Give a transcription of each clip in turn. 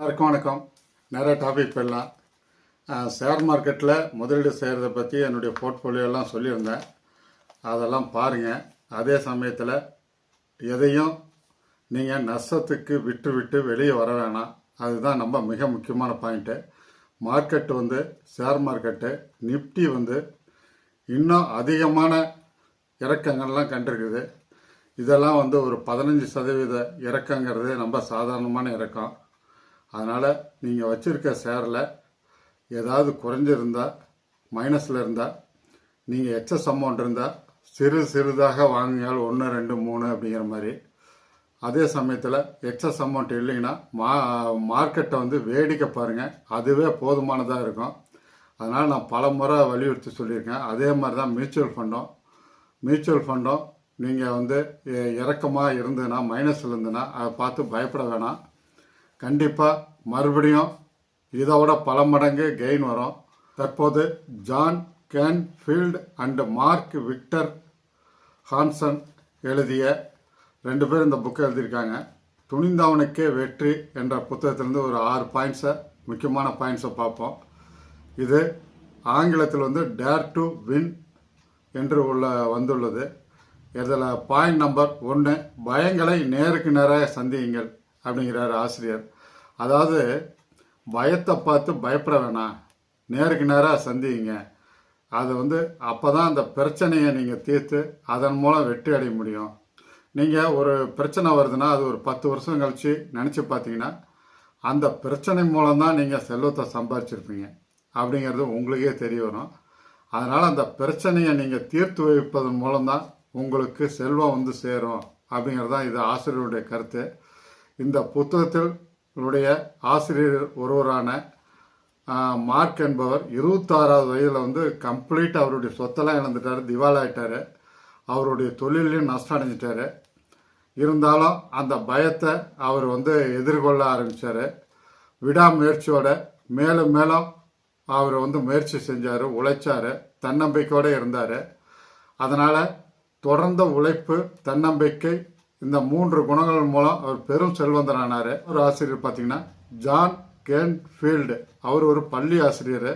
எல்லாருக்கும் வணக்கம். நிறைய டாபிக் போயிடலாம். ஷேர் மார்க்கெட்டில் முதலீடு செய்கிறத பற்றி என்னுடைய போர்ட்ஃபோலியோலாம் சொல்லியிருந்தேன். அதெல்லாம் பாருங்கள் அதே சமயத்தில் எதையும் நீங்கள் நஷ்டத்துக்கு விட்டு விட்டு வெளியே வர வேணாம். அதுதான் நம்ம மிக முக்கியமான பாயிண்ட்டு மார்க்கெட் வந்து ஷேர் மார்க்கெட்டு நிஃப்டி வந்து இன்னும் அதிகமான இறக்கங்கள்லாம் கண்டிருக்குது. இதெல்லாம் வந்து ஒரு பதினஞ்சு சதவீத இறக்கங்கிறது ரொம்ப சாதாரணமான இறக்கம். அதனால் நீங்கள் வச்சுருக்க சேரில் ஏதாவது குறைஞ்சிருந்தால் மைனஸில் இருந்தால் நீங்கள் எக்ஸஸ் அமௌண்ட் இருந்தால் சிறு சிறிதாக வாங்கினால் ஒன்று ரெண்டு மூணு அப்படிங்கிற மாதிரி. அதே சமயத்தில் எக்ஸஸ் அமௌண்ட் இல்லைங்கன்னா மா மார்க்கெட்டை வந்து வேடிக்கை பாருங்கள் அதுவே போதுமானதாக இருக்கும். அதனால் நான் பல முறை வலியுறுத்தி சொல்லியிருக்கேன். அதே மாதிரி தான் மியூச்சுவல் ஃபண்டும் மியூச்சுவல் ஃபண்டும் நீங்கள் வந்து இறக்கமாக இருந்ததுன்னா மைனஸில் இருந்ததுன்னா அதை பார்த்து பயப்பட வேணாம். கண்டிப்பாக மறுபடியும் இதோட பல மடங்கு கெயின் வரும். தற்போது John Canfield and Mark Victor Hansen எழுதிய ரெண்டு பேர் இந்த புக்கை எழுதியிருக்காங்க. துணிந்தவனுக்கே வெற்றி என்ற புத்தகத்திலேருந்து ஒரு ஆறு பாயிண்ட்ஸை முக்கியமான பாயிண்ட்ஸை பார்ப்போம். இது ஆங்கிலத்தில் வந்து டேர் டு வின் என்று உள்ள வந்துள்ளது. இதில் பாயிண்ட் நம்பர் ஒன்று பயங்களை நேருக்கு நேராக சந்தியுங்கள். அப்படிங்கிறார் ஆசிரியர். அதாவது பயத்தை பார்த்து பயப்பட வேணாம். நேருக்கு நேராக சந்திங்க. அது வந்து அப்போ தான் அந்த பிரச்சனையை நீங்கள் தீர்த்து அதன் மூலம் வெற்றி அடைய முடியும். நீங்கள் ஒரு பிரச்சனை வருதுன்னா அது ஒரு பத்து வருஷம் கழித்து நினச்சி பார்த்தீங்கன்னா அந்த பிரச்சனை மூலம் தான் நீங்கள் செல்வத்தை சம்பாதிச்சிருப்பீங்க அப்படிங்கிறது உங்களுக்கே தெரிய வரும். அதனால் அந்த பிரச்சனையை நீங்கள் தீர்த்து வைப்பதன் மூலம்தான் உங்களுக்கு செல்வம் வந்து சேரும். அப்படிங்கிறது தான் இது ஆசிரியருடைய கருத்து. இந்த புத்தகத்தில் உடைய ஆசிரியர் ஒருவரான மார்க் என்பவர் இருபத்தாறாவது வயதில் வந்து கம்ப்ளீட் அவருடைய சொத்தெல்லாம் இழந்துட்டார் திவாலாயிட்டார். அவருடைய தொழிலையும் நஷ்டம் அடைஞ்சிட்டார். இருந்தாலும் அந்த பயத்தை அவர் வந்து எதிர்கொள்ள ஆரம்பித்தார் விடாமுயற்சியோட மேலும் மேலும் அவர் வந்து முயற்சி செஞ்சார் உழைச்சார் தன்னம்பிக்கையோடு இருந்தார். அதனால் தொடர்ந்த உழைப்பு தன்னம்பிக்கை இந்த மூன்று குணங்கள் மூலம் அவர் பெரும் செல்வந்தரானார். ஒரு ஆசிரியர் பார்த்தீங்கன்னா ஜான் கேன்ஃபீல்டு. அவர் ஒரு பள்ளி ஆசிரியர்.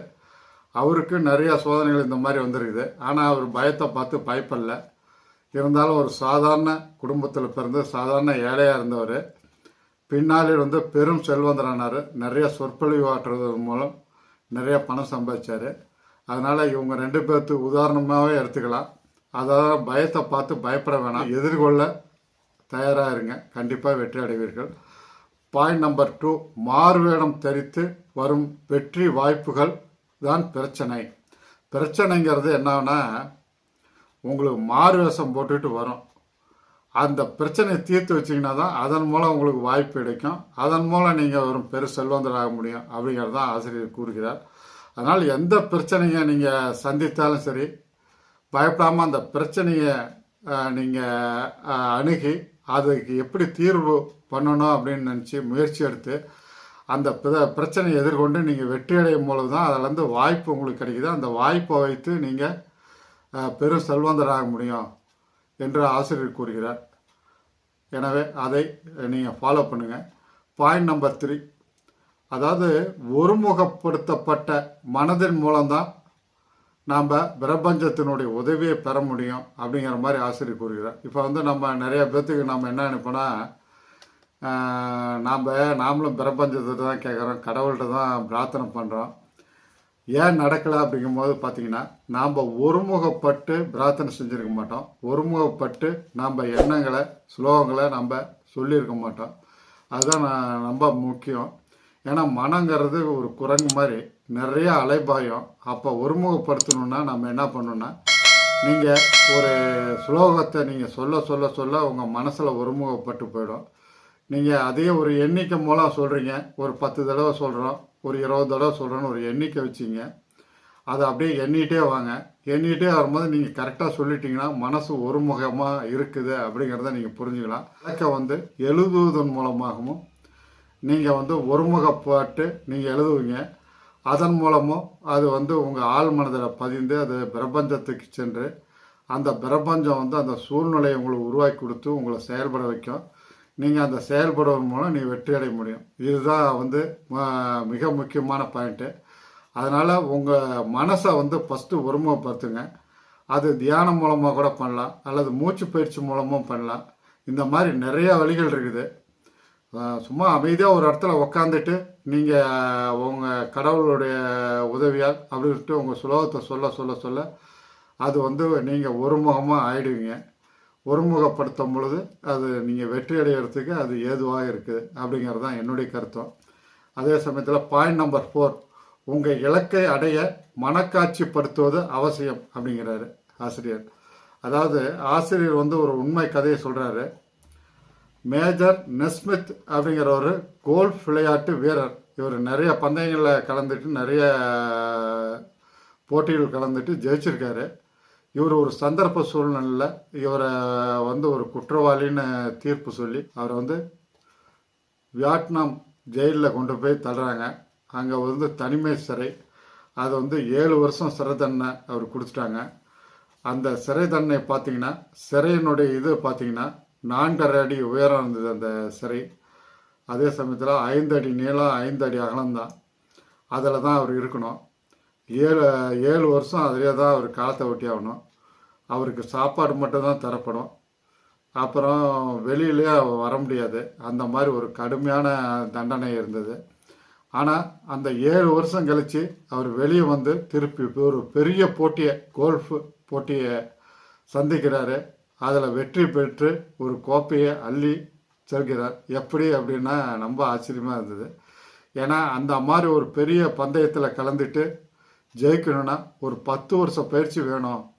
அவருக்கு நிறைய சோதனைகள் இந்த மாதிரி வந்திருக்குது. ஆனால் அவர் பயத்தை பார்த்து பயப்படல. இருந்தாலும் ஒரு சாதாரண குடும்பத்தில் பிறந்து சாதாரண ஏழையாக இருந்தவர். பின்னாளில் வந்து பெரும் செல்வந்தரானார். நிறைய சொற்பொழிவு ஆற்றுறது மூலம் நிறைய பணம் சம்பாதிச்சார். அதனால் இவங்க ரெண்டு பேர்த்து உதாரணமாகவே எடுத்துக்கலாம். அதாவது பயத்தை பார்த்து பயப்பட வேணாம். எதிர்கொள்ள தயாராக இருங்க கண்டிப்பாக வெற்றி அடைவீர்கள். பாயிண்ட் நம்பர் டூ மாறுவேடம் தரித்து வரும் வெற்றி வாய்ப்புகள் தான் பிரச்சனை. பிரச்சனைங்கிறது என்னன்னா உங்களுக்கு மாறு வேஷம் போட்டுட்டு வரும். அந்த பிரச்சனையை தீர்த்து வச்சிங்கன்னா தான் அதன் மூலம் உங்களுக்கு வாய்ப்பு கிடைக்கும். அதன் மூலம் நீங்கள் ஒரு பெரு செல்வந்தராக முடியும் அப்படிங்கிறது தான் ஆசிரியர் கூறுகிறார். அதனால் எந்த பிரச்சனையை நீங்கள் சந்தித்தாலும் சரி பயப்படாமல் அந்த பிரச்சனையை நீங்கள் அணுகி அதுக்கு எப்படி தீர்வு பண்ணணும் அப்படின்னு நினச்சி முயற்சி எடுத்து அந்த பிரச்சனையை எதிர்கொண்டு நீங்கள் வெற்றி அடையும் பொழுது தான் அதிலேருந்து வாய்ப்பு உங்களுக்கு கிடைக்குது. அந்த வாய்ப்பை வைத்து நீங்கள் பெரும் செல்வந்தராக முடியும் என்று ஆசிரியர் கூறுகிறார். எனவே அதை நீங்கள் ஃபாலோ பண்ணுங்கள் பாயிண்ட் நம்பர் த்ரீ அதாவது ஒருமுகப்படுத்தப்பட்ட மனதின் மூலம்தான் நாம் பிரபஞ்சத்தினுடைய உதவியை பெற முடியும் அப்படிங்கிற மாதிரி ஆசிரியர் கூறுகிறார். இப்போ வந்து நம்ம நிறைய பேர்த்துக்கு நம்ம என்ன நினைப்போன்னா நாம் நாமளும் பிரபஞ்சத்தை தான் கேட்குறோம் கடவுள்கிட்ட தான் பிரார்த்தனை பண்ணுறோம் ஏன் நடக்கலை அப்படிங்கும்போது பார்த்தீங்கன்னா நாம் ஒருமுகப்பட்டு பிரார்த்தனை செஞ்சுருக்க மாட்டோம். ஒருமுகப்பட்டு நம்ம எண்ணங்களை ஸ்லோகங்களை நம்ம சொல்லியிருக்க மாட்டோம். அதுதான் நான் ரொம்ப முக்கியம். ஏன்னா மனங்கிறது ஒரு குரங்கு மாதிரி. நிறைய அலைபாயம். அப்போ ஒருமுகப்படுத்தணுன்னா நம்ம என்ன பண்ணணும்னா நீங்கள் ஒரு ஸ்லோகத்தை நீங்கள் சொல்ல சொல்ல சொல்ல உங்கள் மனசில் ஒருமுகப்பட்டு போயிடும். நீங்கள் அதே ஒரு எண்ணிக்கை மூலம் சொல்கிறீங்க ஒரு பத்து தடவை சொல்கிறோம் ஒரு இருபது தடவை சொல்கிறோன்னு ஒரு எண்ணிக்கை வச்சிங்க. அதை அப்படியே எண்ணிகிட்டே வாங்க. எண்ணிகிட்டே வரும்போது நீங்கள் கரெக்டாக சொல்லிட்டீங்கன்னா மனசு ஒருமுகமாக இருக்குது அப்படிங்கிறத நீங்கள் புரிஞ்சுக்கலாம். இலக்கை வந்து எழுதுவதன் மூலமாகவும் நீங்கள் வந்து ஒருமுகப்பட்டு நீங்கள் எழுதுவீங்க. அதன் மூலமும் அது வந்து உங்கள் ஆள் மனதில் பதிந்து அது பிரபஞ்சத்துக்கு சென்று அந்த பிரபஞ்சம் வந்து அந்த சூழ்நிலையை உங்களுக்கு உருவாக்கி கொடுத்து உங்களை செயல்பட வைக்கும். நீங்கள் அந்த செயல்படுவதன் மூலம் நீ வெற்றி அடைய முடியும். இதுதான் வந்து மிக முக்கியமான பாயிண்ட்டு அதனால் உங்கள் மனசை வந்து ஃபஸ்ட்டு ஒருமுகப்படுத்துங்க. அது தியானம் மூலமாக கூட பண்ணலாம். அல்லது மூச்சு பயிற்சி மூலமும் பண்ணலாம். இந்த மாதிரி நிறையா வழிகள் இருக்குது. சும்மா அமைதியாக ஒரு இடத்துல உக்காந்துட்டு நீங்கள் உங்கள் கடவுளுடைய உதவியால் அப்படின்ட்டு உங்கள் சுலோகத்தை சொல்ல சொல்ல சொல்ல அது வந்து நீங்கள் ஒருமுகமாக ஆயிடுவீங்க. ஒருமுகப்படுத்தும் பொழுது அது நீங்கள் வெற்றி அடைகிறதுக்கு அது ஏதுவாக இருக்குது அப்படிங்கிறது தான் என்னுடைய கருத்தம். அதே சமயத்தில் பாயிண்ட் நம்பர் ஃபோர் உங்கள் இலக்கை அடைய மனக்காட்சிப்படுத்துவது அவசியம் அப்படிங்கிறாரு ஆசிரியர். அதாவது ஆசிரியர் வந்து ஒரு உண்மை கதையை சொல்கிறாரு மேஜர் நெஸ்மித் அப்படிங்கிற ஒரு கோல்ஃப் விளையாட்டு வீரர். இவர் நிறைய பந்தயங்களில் கலந்துட்டு நிறைய போட்டிகள் கலந்துட்டு ஜெயிச்சிருக்காரு. இவர் ஒரு சந்தர்ப்ப சூழ்நிலையில் இவரை வந்து ஒரு குற்றவாளின்னு தீர்ப்பு சொல்லி அவரை வந்து வியட்நாம் ஜெயிலில் கொண்டு போய் தள்ளுறாங்க. அங்கே வந்து தனிமை சிறை அது வந்து ஏழு வருஷம் சிறை தண்டனை அவர் கொடுத்துட்டாங்க. அந்த சிறை தண்டனை பார்த்தீங்கன்னா சிறையினுடைய இது பார்த்தீங்கன்னா நான்கரை அடி உயரம் இருந்தது அந்த சிறை. அதே சமயத்தில் ஐந்து அடி நீளம் ஐந்து அடி அகலம்தான் அதில் தான் அவர் இருக்கணும். ஏழு ஏழு வருஷம் அதிலே தான் அவர் காலத்தை ஒட்டி ஆகணும். அவருக்கு சாப்பாடு மட்டும்தான் தரப்படும். அப்புறம் வெளியிலே அவர் வர முடியாது. அந்த மாதிரி ஒரு கடுமையான தண்டனை இருந்தது. ஆனால் அந்த ஏழு வருஷம் கழித்து அவர் வெளியே வந்து திருப்பி ஒரு பெரிய போட்டியை கோல்ஃபு போட்டியை சந்திக்கிறாரு. அதில் வெற்றி பெற்று ஒரு கோப்பையை அள்ளி செல்கிறார். எப்படி அப்படின்னா ரொம்ப ஆச்சரியமாக இருந்தது. ஏன்னா அந்த மாதிரி ஒரு பெரிய பந்தயத்தில் கலந்துட்டு ஜெயிக்கணும்னா ஒரு பத்து வருஷம் பயிற்சி வேணும்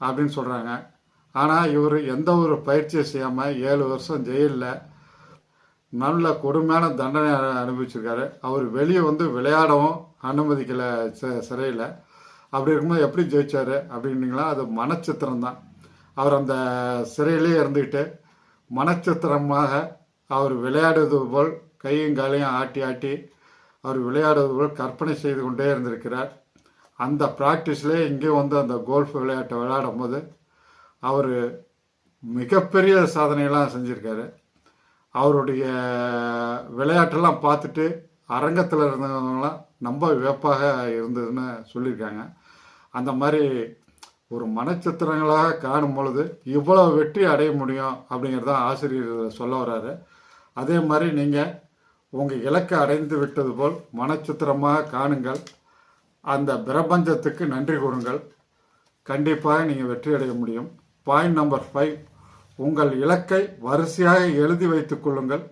அப்படின்னு சொல்கிறாங்க ஆனால் இவர் எந்த ஒரு பயிற்சியும் செய்யாமல் ஏழு வருஷம் ஜெயிலில் நல்ல கொடுமையான தண்டனை அனுபவிச்சிருக்காரு. அவர் வெளியே வந்து விளையாடவும் அனுமதிக்கலை ச- சிறையில். அப்படி இருக்கும்போது எப்படி ஜெயிச்சார் அப்படின்னீங்களா அது மனச்சித்திரம் தான் அவர் அந்த சிறையிலே இருந்துக்கிட்டு மனச்சித்திரமாக அவர் விளையாடுவது போல் கையும் காலையும் ஆட்டி ஆட்டி அவர் விளையாடுவது போல் கற்பனை செய்து கொண்டே இருந்திருக்கிறார். அந்த ப்ராக்டிஸ்லேயே இங்கேயும் வந்து அந்த கோல்ஃப் விளையாட்டை விளையாடும் போது அவர் மிகப்பெரிய சாதனையெல்லாம் செஞ்சுருக்காரு. அவருடைய விளையாட்டெல்லாம் பார்த்துட்டு அரங்கத்தில் இருந்தவங்களாம் ரொம்ப வியப்பாக இருந்ததுன்னு சொல்லியிருக்காங்க. அந்த மாதிரி ஒரு மனச்சித்திரங்களாக காணும் பொழுது இவ்வளோ வெற்றி அடைய முடியும் அப்படிங்கிறத ஆசிரியர் சொல்ல வர்றாரு. அதே மாதிரி நீங்கள் உங்கள் இலக்கை அடைந்து விட்டது போல் மனச்சித்திரமாக காணுங்கள். அந்த பிரபஞ்சத்துக்கு நன்றி கூறுங்கள். கண்டிப்பாக நீங்கள் வெற்றி அடைய முடியும். பாயிண்ட் நம்பர் ஃபைவ் உங்கள் இலக்கை வரிசையாக எழுதி வைத்துக் கொள்ளுங்கள்.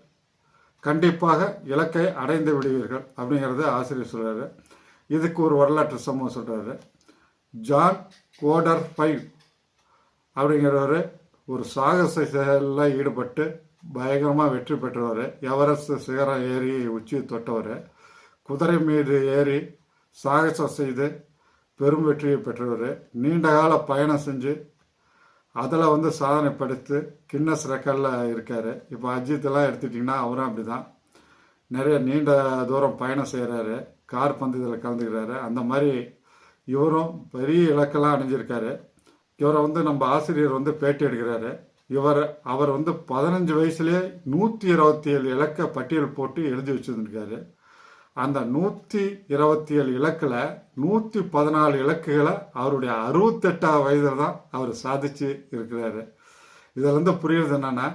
கண்டிப்பாக இலக்கை அடைந்து விடுவீர்கள் அப்படிங்கிறத ஆசிரியர் சொல்கிறாரு இதுக்கு ஒரு வரலாற்று சம்பவம் சொல்கிறாரு ஜான் கோடர் ஃபைவ் அப்படிங்கிறவர் ஒரு சாகச செயலில் ஈடுபட்டு பயங்கரமாக வெற்றி பெற்றவர். எவரெஸ்ட் சிகரம் ஏறி உச்சியை தொட்டவர். குதிரை மீது ஏறி சாகசம் செய்து பெரும் வெற்றியை பெற்றவர். நீண்ட கால பயணம் செஞ்சு அதில் வந்து சாதனை படுத்து கின்னஸ் ரெக்கார்டில் இருக்கார். இப்போ அஜித்தெல்லாம் எடுத்துட்டிங்கன்னா அவரும் அப்படி தான் நிறைய நீண்ட தூரம் பயணம் செய்கிறாரு கார் பந்தயத்தில் கலந்துக்கிறாரு. அந்த மாதிரி இவரும் பெரிய இலக்கெல்லாம் அடைஞ்சிருக்காரு. இவரை வந்து நம்ம ஆசிரியர் வந்து பேட்டி எடுக்கிறாரு இவர் அவர் வந்து பதினஞ்சு வயசுலேயே நூற்றி இருபத்தி ஏழு இலக்க பட்டியல் போட்டு எழுதி வச்சுருந்துருக்காரு. அந்த நூற்றி இருபத்தி ஏழு இலக்கில் நூற்றி பதினாலு இலக்குகளை அவருடைய அறுபத்தெட்டாவது வயதில் தான் அவர் சாதிச்சு இருக்கிறாரு. இதிலேருந்து புரியுறது என்னென்னா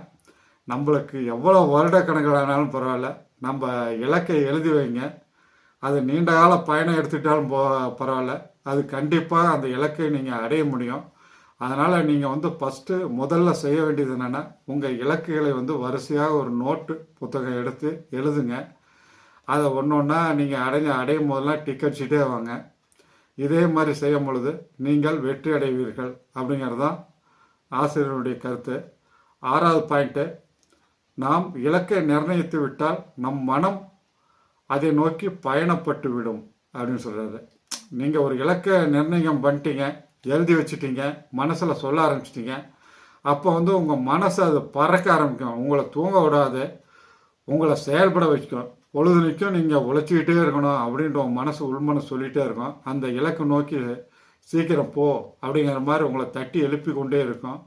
நம்மளுக்கு எவ்வளோ வருடக்கணக்கிலானாலும் பரவாயில்ல. நம்ம இலக்கை எழுதி வைங்க. அது நீண்ட கால பயணம் எடுத்துக்கிட்டாலும் போ பரவாயில்ல. அது கண்டிப்பாக அந்த இலக்கை நீங்கள் அடைய முடியும். அதனால் நீங்கள் வந்து ஃபஸ்ட்டு முதல்ல செய்ய வேண்டியது என்னென்னா உங்கள் இலக்குகளை வந்து வரிசையாக ஒரு நோட்டு புத்தகம் எடுத்து எழுதுங்க. அதை ஒன்று ஒன்றா நீங்கள் அடைஞ்ச அடையும் போதெல்லாம் டிக்கெட் சீட்டே வாங்க. இதே மாதிரி செய்யும் பொழுது நீங்கள் வெற்றி அடைவீர்கள் அப்படிங்கிறது தான் ஆசிரியருடைய கருத்து. ஆறாவது பாயிண்ட்டு நாம் இலக்கை நிர்ணயித்து விட்டால் நம் மனம் அதை நோக்கி பயணப்பட்டு விடும் அப்படின்னு சொல்கிறாரு நீங்கள் ஒரு இலக்கை நிர்ணயம் பண்ணிட்டீங்க எழுதி வச்சுட்டீங்க மனசில் சொல்ல ஆரம்பிச்சிட்டிங்க. அப்போ வந்து உங்கள் மனசை அது பறக்க ஆரம்பிக்கும். உங்களை தூங்க விடாது உங்களை செயல்பட வைக்கும். பொழுதுனைக்கும் நீங்கள் உழைச்சிக்கிட்டே இருக்கணும் அப்படின்ட்டு உங்கள் மனசு உள்மனசு சொல்லிகிட்டே இருக்கும். அந்த இலக்கை நோக்கி சீக்கிரம் போ அப்படிங்கிற மாதிரி உங்களை தட்டி எழுப்பி கொண்டே இருக்கும்.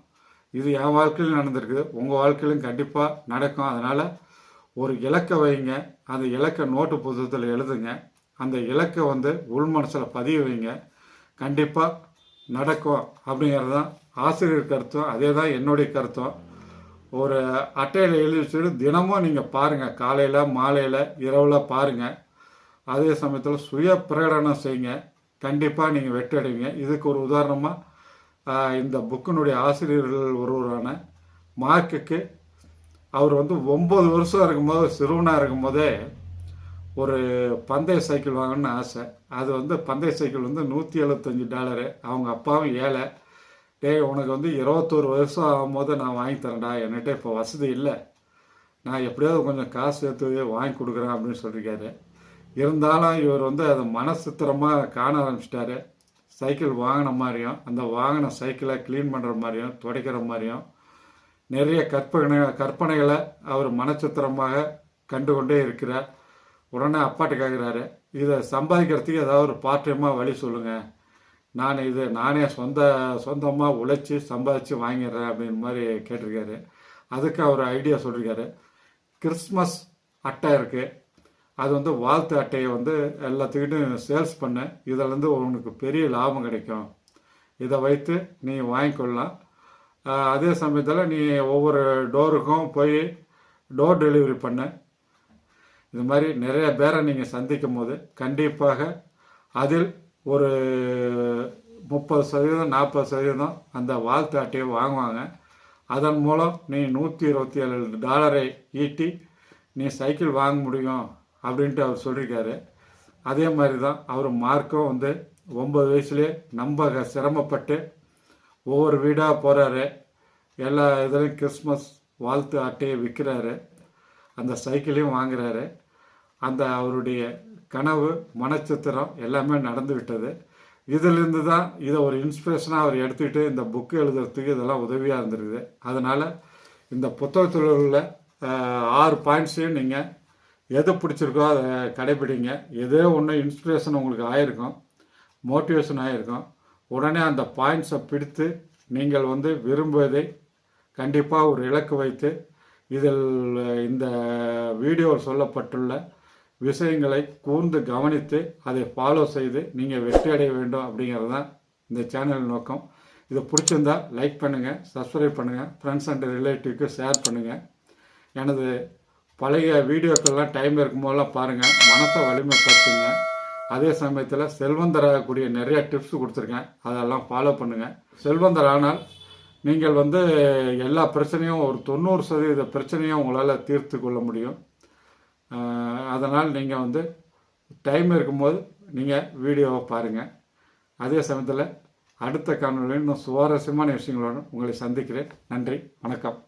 இது என் வாழ்க்கையிலும் நடந்திருக்குது உங்கள் வாழ்க்கையிலும் கண்டிப்பாக நடக்கும். அதனால் ஒரு இலக்கை வைங்க அந்த இலக்கை நோட்டு புத்தகத்தில் எழுதுங்க. அந்த இலக்கை வந்து உள் மனசில் பதிய வைங்க. கண்டிப்பாக நடக்கும் அப்படிங்கிறது தான் ஆசிரியர் கருத்தும் அதே தான் என்னுடைய கருத்தும். ஒரு அட்டையில் எழுதி வச்சுட்டு தினமும் நீங்கள் பாருங்கள் காலையில் மாலையில் இரவில் பாருங்கள் அதே சமயத்தில் சுய பிரகடனம் செய்யுங்க. கண்டிப்பாக நீங்கள் வெற்றடைவீங்க இதுக்கு ஒரு உதாரணமாக இந்த புக்கினுடைய ஆசிரியர்கள் ஒருவரான மார்க்குக்கு அவர் வந்து ஒம்பது வருஷம் இருக்கும்போது சிறுவனாக இருக்கும்போதே ஒரு பந்தய சைக்கிள் வாங்கணும்னு ஆசை. அது வந்து பந்தய சைக்கிள் வந்து நூற்றி எழுபத்தஞ்சி டாலரு. அவங்க அப்பாவும் ஏழை. டேய் உனக்கு வந்து இருபத்தோரு வருஷம் ஆகும்போது நான் வாங்கி தரேன்டா. என்கிட்ட இப்போ வசதி இல்லை. நான் எப்படியாவது கொஞ்சம் காசு சேர்த்து வாங்கி கொடுக்குறேன் அப்படின்னு சொல்லியிருக்காரு. இருந்தாலும் இவர் வந்து அதை மனசுத்திரமாக காண ஆரம்பிச்சிட்டாரு. சைக்கிள் வாங்கின மாதிரியும் அந்த வாங்கின சைக்கிளை க்ளீன் பண்ணுற மாதிரியும் துடைக்கிற மாதிரியும் நிறைய கற்பனை கற்பனைகளை அவர் மனச்சித்திரமாக கண்டுகொண்டே இருக்கிறார். உடனே அப்பாட்ட கேட்குறாரு இதை சம்பாதிக்கிறதுக்கு ஏதாவது ஒரு பார்ட் டைமாக வழி சொல்லுங்கள் நான் இது நானே சொந்த சொந்தமாக உழைச்சி சம்பாதிச்சு வாங்கிடுறேன் அப்படின்னு மாதிரி கேட்டிருக்காரு. அதுக்கு அவர் ஐடியா சொல்லியிருக்காரு கிறிஸ்மஸ் அட்டை இருக்குது அது வந்து வாழ்த்து அட்டையை வந்து எல்லாத்துக்கிட்டும் சேல்ஸ் பண்ண. இதிலேருந்து உனக்கு பெரிய லாபம் கிடைக்கும். இதை வைத்து நீ வாங்கிக்கொள்ளலாம். அதே சமயத்தில் நீ ஒவ்வொரு டோருக்கும் போய் டோர் டெலிவரி பண்ண. இது மாதிரி நிறைய பேரை நீங்கள் சந்திக்கும் போது கண்டிப்பாக அதில் ஒரு முப்பது சதவீதம் நாற்பது சதவீதம் அந்த வாழ்த்து அட்டையை வாங்குவாங்க. அதன் மூலம் நீ நூற்றி இருபத்தி ஏழு டாலரை ஈட்டி நீ சைக்கிள் வாங்க முடியும் அப்படின்ட்டு அவர் சொல்லியிருக்காரு. அதே மாதிரி தான் அவர் மார்க்கும் வந்து ஒம்பது வயசுலேயே நம்ப சிரமப்பட்டு ஒவ்வொரு வீடாக போகிறாரு எல்லா இதுலேயும் கிறிஸ்மஸ் வாழ்த்து அட்டையை விற்கிறாரு அந்த சைக்கிளையும் வாங்குறாரு. அந்த அவருடைய கனவு மனச்சித்திரம் எல்லாமே நடந்து விட்டது. இதிலிருந்து தான் இதை ஒரு இன்ஸ்பிரேஷனாக அவர் எடுத்துக்கிட்டு இந்த புக்கு எழுதுறதுக்கு இதெல்லாம் உதவியாக இருந்திருக்குது. அதனால் இந்த புத்தகத்தில் உள்ள ஆறு பாயிண்ட்ஸையும் நீங்கள் எது பிடிச்சிருக்கோ அதை கடைபிடிங்க. எதோ ஒன்று இன்ஸ்பிரேஷன் உங்களுக்கு ஆயிருக்கும் மோட்டிவேஷன் ஆகிருக்கும் உடனே அந்த பாயிண்ட்ஸை பிடித்து நீங்கள் வந்து விரும்புவதை கண்டிப்பாக ஒரு இலக்கு வைத்து இதில் இந்த வீடியோவில் சொல்லப்பட்டுள்ள விஷயங்களை கூர்ந்து கவனித்து அதை ஃபாலோ செய்து நீங்கள் வெற்றி அடைய வேண்டும் அப்படிங்கிறது தான் இந்த சேனல் நோக்கம். இது பிடிச்சிருந்தா லைக் பண்ணுங்கள் சப்ஸ்கிரைப் பண்ணுங்கள் ஃப்ரெண்ட்ஸ் அண்ட் ரிலேட்டிவ்க்கு ஷேர் பண்ணுங்கள் எனது பழைய வீடியோக்கள்லாம் டைம் இருக்கும்போதெல்லாம் பாருங்கள் மனசை வலிமைப்படுத்துங்க. அதே சமயத்தில் செல்வந்தராகக்கூடிய நிறைய டிப்ஸ் கொடுத்துருக்கேன். அதெல்லாம் ஃபாலோ பண்ணுங்கள் செல்வந்தரானால் நீங்கள் வந்து எல்லா பிரச்சனையும் ஒரு தொண்ணூறு சதவீத பிரச்சனையும் உங்களால் தீர்த்து கொள்ள முடியும். அதனால் நீங்கள் வந்து டைம் இருக்கும்போது நீங்கள் வீடியோவை பாருங்கள் அதே சமயத்தில் அடுத்த காணொலியில் இன்னும் சுவாரஸ்யமான விஷயங்களோடு உங்களை சந்திக்கிறேன். நன்றி வணக்கம்.